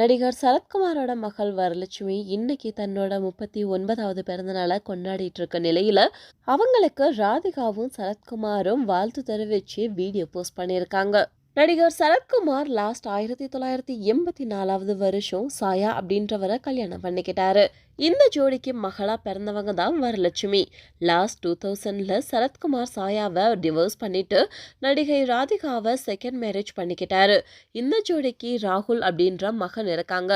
நடிகர் சரத்குமாரோட மகள் வரலட்சுமி இன்னைக்கு தன்னோட முப்பத்தி ஒன்பதாவது பிறந்தநாளை கொண்டாடிட்டு இருக்க நிலையில அவங்களுக்கு ராதிகாவும் சரத்குமாரும் வாழ்த்து தெரிவிச்சு வீடியோ போஸ்ட் பண்ணியிருக்காங்க. நடிகர் சரத்குமார் லாஸ்ட் ஆயிரத்தி தொள்ளாயிரத்தி எண்பத்தி நாலாவது வருஷம் சாயா அப்படின்றவரை கல்யாணம் பண்ணிக்கிட்டாரு. இந்த ஜோடிக்கு மகளா பிறந்தவங்க தான் வரலட்சுமி. லாஸ்ட் டூ தௌசண்ட்ல சரத்குமார் சாயாவை டிவோர்ஸ் பண்ணிட்டு நடிகை ராதிகாவை செகண்ட் மேரேஜ் பண்ணிக்கிட்டாரு. இந்த ஜோடிக்கு ராகுல் அப்படின்ற மகன் இருக்காங்க.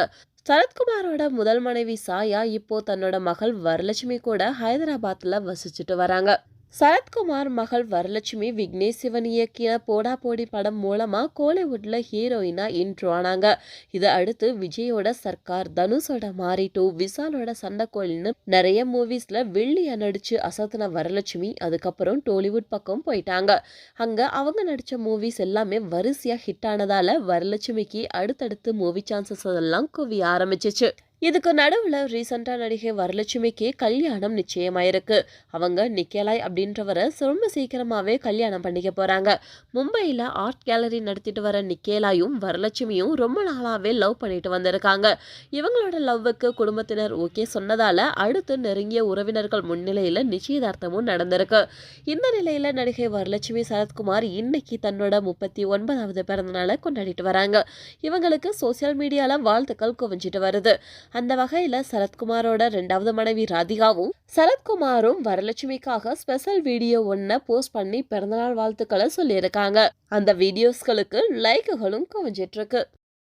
சரத்குமாரோட முதல் மனைவி சாயா இப்போ தன்னோட மகள் வரலட்சுமி கூட ஹைதராபாத்தில் வசிச்சுட்டு வராங்க. சரத்குமார் மகள் வரலட்சுமி விக்னேஷ் சிவன் இயக்கிய போடா போடி படம் மூலமா கோலிவுட்ல ஹீரோயினா இன்ட்ரோ ஆனாங்க. இதை அடுத்து விஜயோட சர்க்கார் தனுஷோட மாரி டூ விசாலோட சண்டைக்கோழின்னு நிறைய மூவிஸ்ல வெள்ளியா நடிச்சு அசத்தின வரலட்சுமி அதுக்கப்புறம் டோலிவுட் பக்கம் போயிட்டாங்க. அங்க அவங்க நடிச்ச மூவிஸ் எல்லாமே வரிசையா ஹிட் ஆனதால வரலட்சுமிக்கு அடுத்தடுத்து மூவி சான்சஸ் எல்லாம் குவிய ஆரம்பிச்சிச்சு. இதுக்கு நடுவில் ரீசெண்டாக நடிகை வரலட்சுமிக்கு கல்யாணம் நிச்சயமாயிருக்கு. அவங்க நிக்கேலாய் அப்படின்றவரை ரொம்ப சீக்கிரமாகவே கல்யாணம் பண்ணிக்க போகிறாங்க மும்பையில் ஆர்ட் கேலரி நடத்திட்டு வர நிக்கேலாயும் வரலட்சுமியும் ரொம்ப நாளாகவே லவ் பண்ணிட்டு வந்திருக்காங்க. இவங்களோட லவ்வுக்கு குடும்பத்தினர் ஓகே சொன்னதால் அடுத்து நெருங்கிய உறவினர்கள் முன்னிலையில் நிச்சயதார்த்தமும் நடந்திருக்கு. இந்த நிலையில் நடிகை வரலட்சுமி சரத்குமார் இன்னைக்கு தன்னோட முப்பத்தி ஒன்பதாவது பிறந்தநாளை கொண்டாடிட்டு வராங்க. இவங்களுக்கு சோசியல் மீடியாவில் வாழ்த்துக்கள் குவிஞ்சிட்டு வருது. அந்த வகையில் சரத்குமாரோட ரெண்டாவது மனைவி ராதிகாவும் சரத்குமாரும் வரலட்சுமிக்காக ஸ்பெஷல் வீடியோ ஒன்றை போஸ்ட் பண்ணி பிறந்தநாள் வாழ்த்துக்களை சொல்லியிருக்காங்க. அந்த வீடியோஸ்களுக்கு லைக்குகளும் குவிஞ்சிட்டு இருக்கு.